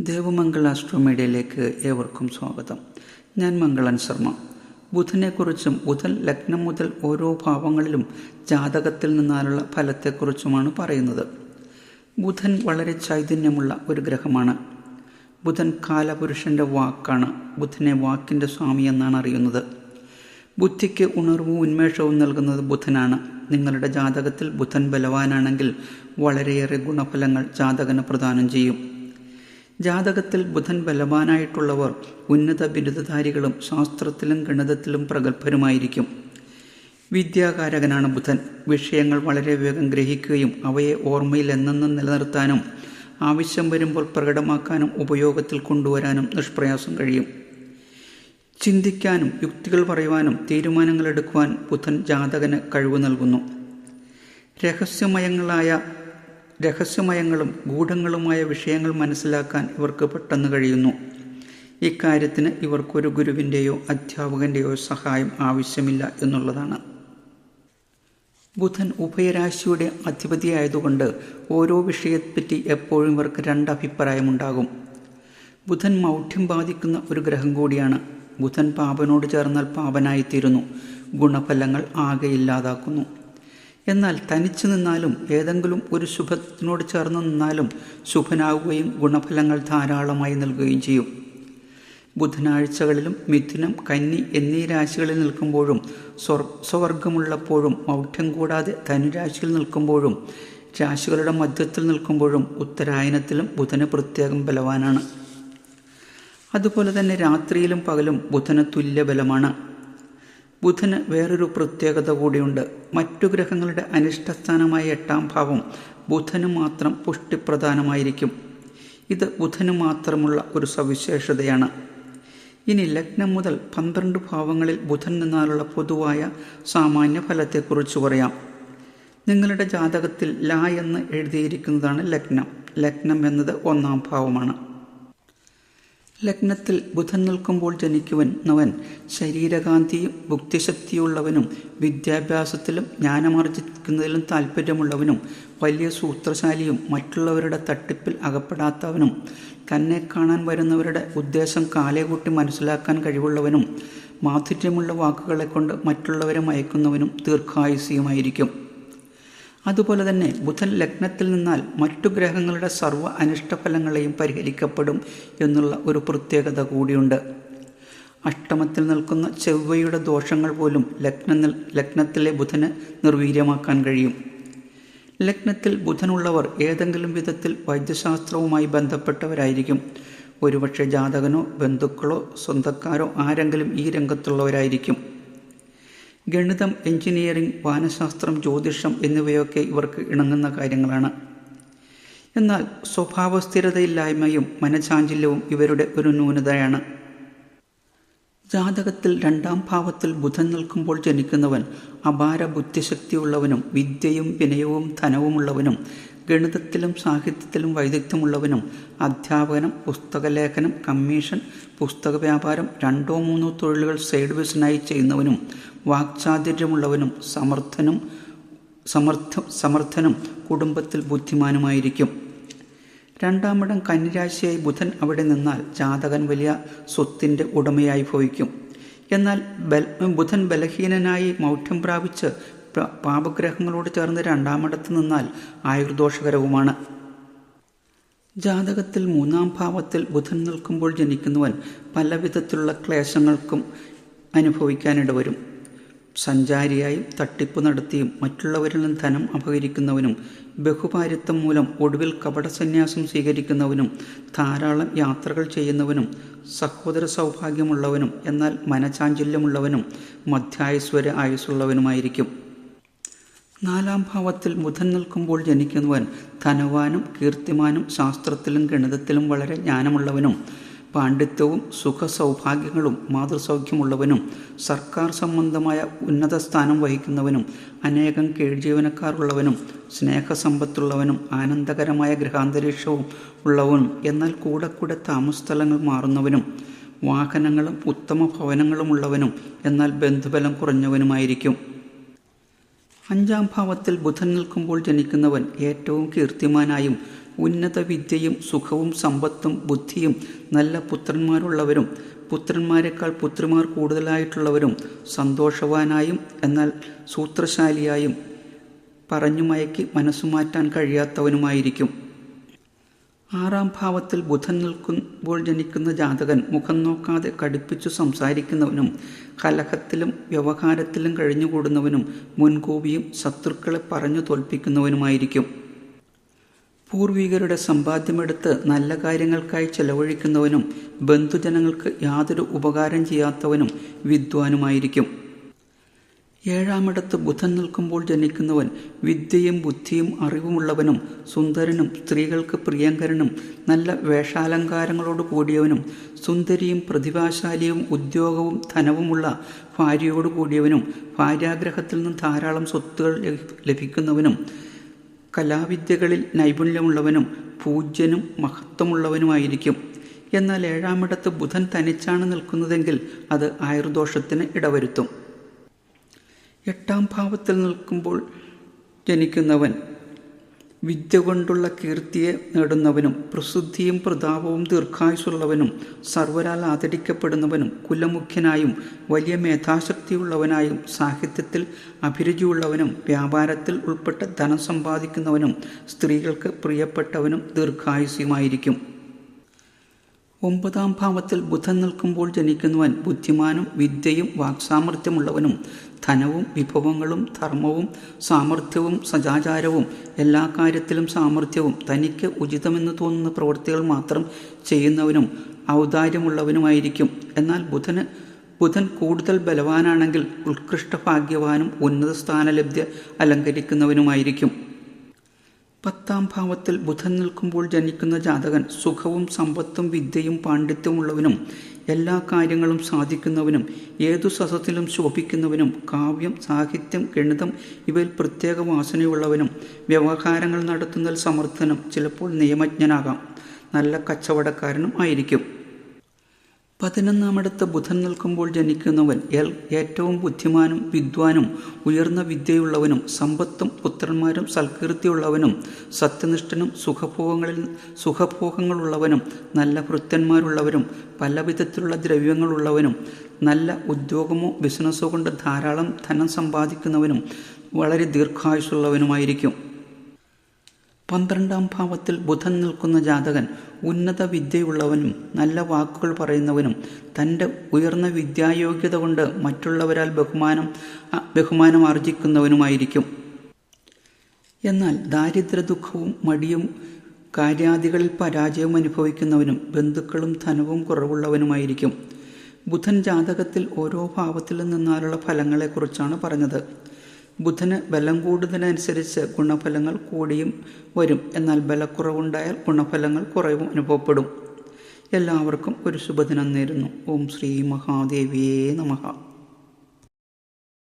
ദേവമംഗൾ ആസ്ട്രോമീഡിയയിലേക്ക് ഏവർക്കും സ്വാഗതം. ഞാൻ മംഗളൻ ശർമ്മ. ബുധനെക്കുറിച്ചും ബുധൻ ലഗ്നം മുതൽ ഓരോ ഭാവങ്ങളിലും ജാതകത്തിൽ നിന്നാലുള്ള ഫലത്തെക്കുറിച്ചുമാണ് പറയുന്നത്. ബുധൻ വളരെ ചൈതന്യമുള്ള ഒരു ഗ്രഹമാണ്. ബുധൻ കാലപുരുഷന്റെ വാക്കാണ് ബുധനെ വാക്കിന്റെ സ്വാമി എന്നാണ് അറിയുന്നത്. ബുദ്ധിക്ക് ഉണർവും ഉന്മേഷവും നൽകുന്നത് ബുധനാണ്. നിങ്ങളുടെ ജാതകത്തിൽ ബുധൻ ബലവാനാണെങ്കിൽ വളരെയേറെ ഗുണഫലങ്ങൾ ജാതകന് പ്രദാനം ചെയ്യും. ജാതകത്തിൽ ബുധൻ ബലവാനായിട്ടുള്ളവർ ഉന്നത ബിരുദധാരികളും ശാസ്ത്രത്തിലും ഗണിതത്തിലും പ്രഗത്ഭരുമായിരിക്കും. വിദ്യാകാരകനാണ് ബുധൻ. വിഷയങ്ങൾ വളരെ വേഗം ഗ്രഹിക്കുകയും അവയെ ഓർമ്മയിൽ എന്നെന്നും നിലനിർത്താനും ആവശ്യം വരുമ്പോൾ പ്രകടമാക്കാനും ഉപയോഗത്തിൽ കൊണ്ടുവരാനും നിഷ്പ്രയാസം കഴിയും. ചിന്തിക്കാനും യുക്തികൾ പറയുവാനും തീരുമാനങ്ങൾ എടുക്കുവാൻ ബുധൻ ജാതകന് കഴിവ് നൽകുന്നു. രഹസ്യമയങ്ങളായ രഹസ്യമയങ്ങളും ഗൂഢങ്ങളുമായ വിഷയങ്ങൾ മനസ്സിലാക്കാൻ ഇവർക്ക് പെട്ടെന്ന് കഴിയുന്നു. ഇക്കാര്യത്തിന് ഇവർക്കൊരു ഗുരുവിന്റെയോ അധ്യാപകന്റെയോ സഹായം ആവശ്യമില്ല എന്നുള്ളതാണ്. ബുധൻ ഉഭയരാശിയുടെ അധിപതിയായതുകൊണ്ട് ഓരോ വിഷയത്തെപ്പറ്റി എപ്പോഴും ഇവർക്ക് രണ്ട് അഭിപ്രായമുണ്ടാകും ബുധൻ മൗഢ്യം ബാധിക്കുന്ന ഒരു ഗ്രഹം കൂടിയാണ്. ബുധൻ പാപനോട് ചേർന്നാൽ പാപനായിത്തീരുന്നു. ഗുണഫലങ്ങൾ ആകെ ഇല്ലാതാക്കുന്നു. എന്നാൽ തനിച്ചു നിന്നാലും ഏതെങ്കിലും ഒരു ശുഭത്തിനോട് ചേർന്ന് നിന്നാലും ശുഭനാവുകയും ഗുണഫലങ്ങൾ ധാരാളമായി നൽകുകയും ചെയ്യും. ബുധനാഴ്ചകളിലും മിഥുനം കന്നി എന്നീ രാശികളിൽ നിൽക്കുമ്പോഴും സ്വർ സ്വവർഗമുള്ളപ്പോഴും മൗഢ്യം കൂടാതെ ധനുരാശിയിൽ നിൽക്കുമ്പോഴും രാശികളുടെ മധ്യത്തിൽ നിൽക്കുമ്പോഴും ഉത്തരായനത്തിലും ബുധന് പ്രത്യേകം ബലവാനാണ്. അതുപോലെ തന്നെ രാത്രിയിലും പകലും ബുധന് തുല്യ ബലമാണ്. ബുധന് വേറൊരു പ്രത്യേകത കൂടിയുണ്ട്. മറ്റു ഗ്രഹങ്ങളുടെ അനിഷ്ടസ്ഥാനമായ എട്ടാം ഭാവം ബുധന് മാത്രം പുഷ്ടിപ്രധാനമായിരിക്കും. ഇത് ബുധന് മാത്രമുള്ള ഒരു സവിശേഷതയാണ്. ഇനി ലഗ്നം മുതൽ പന്ത്രണ്ട് ഭാവങ്ങളിൽ ബുധൻ നിന്നാലുള്ള പൊതുവായ സാമാന്യ ഫലത്തെക്കുറിച്ച് പറയാം. നിങ്ങളുടെ ജാതകത്തിൽ ല എന്ന് എഴുതിയിരിക്കുന്നതാണ് ലഗ്നം. ലഗ്നം എന്നത് ഒന്നാം ഭാവമാണ്. ലഗ്നത്തിൽ ബുധൻ നിൽക്കുമ്പോൾ ജനിക്കുവന്നവൻ ശരീരകാന്തിയും ബുദ്ധിശക്തിയുള്ളവനും വിദ്യാഭ്യാസത്തിലും ജ്ഞാനമാർജിക്കുന്നതിലും താല്പര്യമുള്ളവനും വലിയ സൂത്രശാലിയും മറ്റുള്ളവരുടെ തട്ടിപ്പിൽ അകപ്പെടാത്തവനും തന്നെ കാണാൻ വരുന്നവരുടെ ഉദ്ദേശം കാലേകൂട്ടി മനസ്സിലാക്കാൻ കഴിവുള്ളവനും മാധുര്യമുള്ള വാക്കുകളെ കൊണ്ട് മറ്റുള്ളവരെ മയക്കുന്നവനും ദീർഘായുസിയുമായിരിക്കും അതുപോലെ തന്നെ ബുധൻ ലഗ്നത്തിൽ നിന്നാൽ മറ്റു ഗ്രഹങ്ങളുടെ സർവ അനിഷ്ടഫലങ്ങളെയും പരിഹരിക്കപ്പെടും എന്നുള്ള ഒരു പ്രത്യേകത കൂടിയുണ്ട്. അഷ്ടമത്തിൽ നിൽക്കുന്ന ചെവ്വയുടെ ദോഷങ്ങൾ പോലും ലഗ്ന ലഗ്നത്തിലെ ബുധന് നിർവീര്യമാക്കാൻ കഴിയും. ലഗ്നത്തിൽ ബുധനുള്ളവർ ഏതെങ്കിലും വിധത്തിൽ വൈദ്യശാസ്ത്രവുമായി ബന്ധപ്പെട്ടവരായിരിക്കും. ഒരുപക്ഷെ ജാതകനോ ബന്ധുക്കളോ സ്വന്തക്കാരോ ആരെങ്കിലും ഈ രംഗത്തുള്ളവരായിരിക്കും. ഗണിതം എഞ്ചിനീയറിംഗ് വാനശാസ്ത്രം ജ്യോതിഷം എന്നിവയൊക്കെ ഇവർക്ക് ഇണങ്ങുന്ന കാര്യങ്ങളാണ്. എന്നാൽ സ്വഭാവസ്ഥിരതയില്ലായ്മയും മനചാഞ്ചല്യവും ഇവരുടെ ഒരു ന്യൂനതയാണ്. ജാതകത്തിൽ രണ്ടാം ഭാവത്തിൽ ബുധൻ നിൽക്കുമ്പോൾ ജനിക്കുന്നവൻ അപാര ബുദ്ധിശക്തിയുള്ളവനും വിദ്യയും വിനയവും ധനവുമുള്ളവനും ഗണിതത്തിലും സാഹിത്യത്തിലും വൈദഗ്ധ്യമുള്ളവനും അധ്യാപനം പുസ്തകലേഖനം കമ്മീഷൻ പുസ്തക വ്യാപാരം രണ്ടോ മൂന്നോ തൊഴിലുകൾ സൈഡ് ബിസിനായി ചെയ്യുന്നവനും വാക്ചാതുര്യമുള്ളവനും സമർത്ഥനും സമർത്ഥ സമർത്ഥനും കുടുംബത്തിൽ ബുദ്ധിമാനുമായിരിക്കും. രണ്ടാമിടം കന്നിരാശിയായി ബുധൻ അവിടെ നിന്നാൽ ജാതകൻ വലിയ സ്വത്തിന്റെ ഉടമയായി ഭവിക്കും. എന്നാൽ ബൽ ബുധൻ ബലഹീനനായി മൗഢ്യം പ്രാപിച്ച് പാപഗ്രഹങ്ങളോട് ചേർന്ന് രണ്ടാമിടത്ത് നിന്നാൽ ആയുർദോഷകരവുമാണ്. ജാതകത്തിൽ മൂന്നാം ഭാവത്തിൽ ബുധൻ നിൽക്കുമ്പോൾ ജനിക്കുന്നവൻ പലവിധത്തിലുള്ള ക്ലേശങ്ങൾക്കും അനുഭവിക്കാനിടവരും. സഞ്ചാരിയായും തട്ടിപ്പ് നടത്തിയും മറ്റുള്ളവരിൽ നിന്ന് ധനം അപഹരിക്കുന്നവനും ബഹുഭാരിത്വം മൂലം ഒടുവിൽ കപടസന്യാസം സ്വീകരിക്കുന്നവനും ധാരാളം യാത്രകൾ ചെയ്യുന്നവനും സഹോദര സൗഭാഗ്യമുള്ളവനും എന്നാൽ മനചാഞ്ചല്യമുള്ളവനും മധ്യായുസ്വര ആയുസ്സുള്ളവനുമായിരിക്കും. നാലാം ഭാവത്തിൽ ബുധൻ നിൽക്കുമ്പോൾ ജനിക്കുന്നവൻ ധനവാനും കീർത്തിമാനും ശാസ്ത്രത്തിലും ഗണിതത്തിലും വളരെ ജ്ഞാനമുള്ളവനും പാണ്ഡിത്യവും സുഖ സൗഭാഗ്യങ്ങളും മാതൃസൗഖ്യമുള്ളവനും സർക്കാർ സംബന്ധമായ ഉന്നത സ്ഥാനം വഹിക്കുന്നവനും അനേകം കീഴ്ജീവനക്കാരുള്ളവനും സ്നേഹസമ്പത്തുള്ളവനും ആനന്ദകരമായ ഗൃഹാന്തരീക്ഷവും ഉള്ളവനും എന്നാൽ കൂടെ കൂടെ താമസസ്ഥലങ്ങൾ മാറുന്നവനും വാഹനങ്ങളും ഉത്തമ ഭവനങ്ങളും ഉള്ളവനും എന്നാൽ ബന്ധുബലം കുറഞ്ഞവനുമായിരിക്കും. അഞ്ചാം ഭാവത്തിൽ ബുധൻ നിൽക്കുമ്പോൾ ജനിക്കുന്നവൻ ഏറ്റവും കീർത്തിമാനായും ഉന്നത വിദ്യയും സുഖവും സമ്പത്തും ബുദ്ധിയും നല്ല പുത്രന്മാരുള്ളവരും പുത്രന്മാരെക്കാൾ പുത്രിമാർ കൂടുതലായിട്ടുള്ളവരും സന്തോഷവാനായും എന്നാൽ സൂത്രശാലിയായും പറഞ്ഞു മയക്കി മനസ്സുമാറ്റാൻ കഴിയാത്തവനുമായിരിക്കും. ആറാം ഭാവത്തിൽ ബുധൻ നിൽക്കുമ്പോൾ ജനിക്കുന്ന ജാതകൻ മുഖം നോക്കാതെ കടുപ്പിച്ചു സംസാരിക്കുന്നവനും കലഹത്തിലും വ്യവഹാരത്തിലും കഴിഞ്ഞുകൂടുന്നവനും മുൻകൂപിയും ശത്രുക്കളെ പറഞ്ഞു തോൽപ്പിക്കുന്നവനുമായിരിക്കും. പൂർവികരുടെ സമ്പാദ്യമെടുത്ത് നല്ല കാര്യങ്ങൾക്കായി ചെലവഴിക്കുന്നവനും ബന്ധുജനങ്ങൾക്ക് യാതൊരു ഉപകാരം ചെയ്യാത്തവനും വിദ്വാനുമായിരിക്കും. ഏഴാമിടത്ത് ബുധൻ നിൽക്കുമ്പോൾ ജനിക്കുന്നവൻ വിദ്യയും ബുദ്ധിയും അറിവുമുള്ളവനും സുന്ദരനും സ്ത്രീകൾക്ക് പ്രിയങ്കരനും നല്ല വേഷാലങ്കാരങ്ങളോട് കൂടിയവനും സുന്ദരിയും പ്രതിഭാശാലിയും ഉദ്യോഗവും ധനവുമുള്ള ഭാര്യയോട് കൂടിയവനും ഭാര്യാഗ്രഹത്തിൽ നിന്ന് ധാരാളം സ്വത്തുകൾ ലഭിക്കുന്നവനും കലാവിദ്യകളിൽ നൈപുണ്യമുള്ളവനും പൂജ്യനും മഹത്വമുള്ളവനുമായിരിക്കും. എന്നാൽ ഏഴാമിടത്ത് ബുധൻ തനിച്ചാണ് നിൽക്കുന്നതെങ്കിൽ അത് ആയുർദോഷത്തിന് ഇടവരുത്തും. എട്ടാം ഭാവത്തിൽ നിൽക്കുമ്പോൾ ജനിക്കുന്നവൻ വിദ്യ കൊണ്ടുള്ള കീർത്തിയെ നേടുന്നവനും പ്രസിദ്ധിയും പ്രതാപവും ദീർഘായുസുള്ളവനും സർവരാൽ ആദരിക്കപ്പെടുന്നവനും കുലമുഖ്യനായും വലിയ മേധാശക്തിയുള്ളവനായും സാഹിത്യത്തിൽ അഭിരുചിയുള്ളവനും വ്യാപാരത്തിൽ ഉൾപ്പെട്ട് ധനം സമ്പാദിക്കുന്നവനും സ്ത്രീകൾക്ക് പ്രിയപ്പെട്ടവനും ദീർഘായുസ്യമായിരിക്കും ഒമ്പതാം ഭാവത്തിൽ ബുധൻ നിൽക്കുമ്പോൾ ജനിക്കുന്നവൻ ബുദ്ധിമാനും വിദ്യയും വാക്സാമർഥ്യമുള്ളവനും. ധനവും വിഭവങ്ങളും ധർമ്മവും സാമർഥ്യവും സദാചാരവും എല്ലാ കാര്യത്തിലും സാമർഥ്യവും തനിക്ക് ഉചിതമെന്ന് തോന്നുന്ന പ്രവൃത്തികൾ മാത്രം ചെയ്യുന്നവനും ഔദാര്യമുള്ളവനുമായിരിക്കും. എന്നാൽ ബുധന് ബുധൻ കൂടുതൽ ബലവാനാണെങ്കിൽ ഉത്കൃഷ്ട ഭാഗ്യവാനും ഉന്നത സ്ഥാനലബ്ധ അലങ്കരിക്കുന്നവനുമായിരിക്കും. പത്താം ഭാവത്തിൽ ബുധൻ നിൽക്കുമ്പോൾ ജനിക്കുന്ന ജാതകൻ സുഖവും സമ്പത്തും വിദ്യയും പാണ്ഡിത്യമുള്ളവനും എല്ലാ കാര്യങ്ങളും സാധിക്കുന്നവനും ഏതു സസത്തിലും ശോഭിക്കുന്നവനും കാവ്യം സാഹിത്യം ഗണിതം ഇവയിൽ പ്രത്യേക വാസനയുള്ളവനും വ്യവഹാരങ്ങൾ നടത്തുന്നതിൽ സമർത്ഥനും ചിലപ്പോൾ നിയമജ്ഞനാകാം. നല്ല കച്ചവടക്കാരനും ആയിരിക്കും. പതിനൊന്നാമിടത്ത് ബുധൻ നിൽക്കുമ്പോൾ ജനിക്കുന്നവൻ ഏറ്റവും ബുദ്ധിമാനും വിദ്വാനും ഉയർന്ന വിദ്യയുള്ളവനും സമ്പത്തും പുത്രന്മാരും സൽകീർത്തിയുള്ളവനും സത്യനിഷ്ഠനും സുഖഭോഗങ്ങളിൽ സുഖഭോഗങ്ങളുള്ളവനും നല്ല ഭൃത്യന്മാരുള്ളവരും പല വിധത്തിലുള്ള ദ്രവ്യങ്ങളുള്ളവനും നല്ല ഉദ്യോഗമോ ബിസിനസ്സോ കൊണ്ട് ധാരാളം ധനം സമ്പാദിക്കുന്നവനും വളരെ ദീർഘായുസുള്ളവനുമായിരിക്കും പന്ത്രണ്ടാം ഭാവത്തിൽ ബുധൻ നിൽക്കുന്ന ജാതകൻ ഉന്നത വിദ്യയുള്ളവനും നല്ല വാക്കുകൾ പറയുന്നവനും തന്റെ ഉയർന്ന വിദ്യായോഗ്യത കൊണ്ട് മറ്റുള്ളവരാൽ ബഹുമാനം ബഹുമാനം ആർജിക്കുന്നവനുമായിരിക്കും. എന്നാൽ ദാരിദ്ര്യ ദുഃഖവും മടിയും കാര്യാദികളിൽ പരാജയം അനുഭവിക്കുന്നവനും ബന്ധുക്കളും ധനവും കുറവുള്ളവനുമായിരിക്കും. ബുധൻ ജാതകത്തിൽ ഓരോ ഭാവത്തിൽ നിന്നാലുള്ള ഫലങ്ങളെക്കുറിച്ചാണ് പറഞ്ഞത്. ബുധന് ബലം കൂടുന്നതിനനുസരിച്ച് ഗുണഫലങ്ങൾ കൂടിയും വരും. എന്നാൽ ബലക്കുറവുണ്ടായാൽ ഗുണഫലങ്ങൾ കുറവും അനുഭവപ്പെടും. എല്ലാവർക്കും ഒരു ശുഭദിനം നേരുന്നു. ഓം ശ്രീ മഹാദേവിയേ നമഃ.